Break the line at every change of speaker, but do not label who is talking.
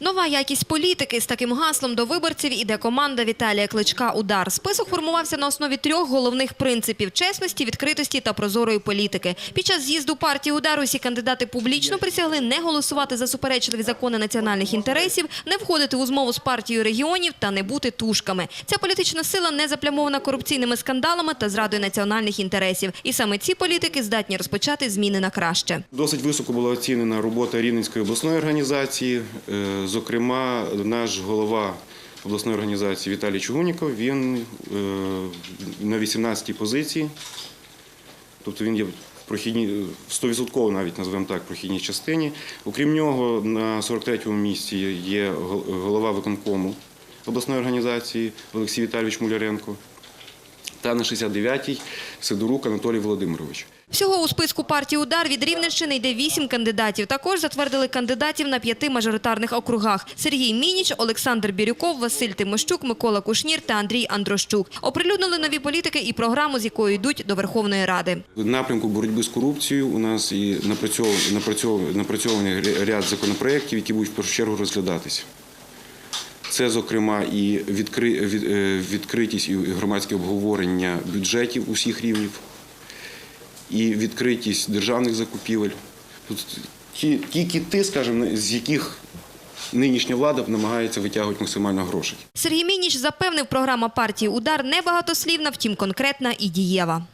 Нова якість політики з таким гаслом до виборців іде команда Віталія Кличка Удар. Список формувався на основі трьох головних принципів: чесності, відкритості та прозорої політики. Під час з'їзду партії удар усі кандидати публічно присягли не голосувати за суперечливі закони національних інтересів, не входити у змову з партією регіонів та не бути тушками. Ця політична сила не заплямована корупційними скандалами та зрадою національних інтересів. І саме ці політики здатні розпочати зміни на краще.
Досить високо була оцінена робота Рівненської обласної організації. Зокрема, наш голова обласної організації Віталій Чугуніков, він е, на 18-й позиції, тобто він є в 100% навіть назвемо так, прохідній частині. Окрім нього, на 43-му місці є гол- голова виконкому обласної організації Олексій Віталійович Муляренко та на 69-й Сидорук Анатолій Володимирович.
Всього у списку партії «Удар» від Рівненщини йде вісім кандидатів. Також затвердили кандидатів на п'яти мажоритарних округах. Сергій Мініч, Олександр Бірюков, Василь Тимощук, Микола Кушнір та Андрій Андрощук. Оприлюднили нові політики і програму, з якою йдуть до Верховної Ради.
В напрямку боротьби з корупцією у нас і напрацьов- напрацьов- напрацьований ря- ряд законопроєктів, які будуть в першу чергу розглядатися. Це, зокрема, і е, відкритість і громадське обговорення бюджетів усіх рівнів, і відкритість державних закупівель. Ті, ті кіти, скажімо, з яких нинішня влада намагається витягувати максимально грошей.
Сергій Мініч запевнив, програма партії «Удар» не багатослівна, втім конкретна і дієва.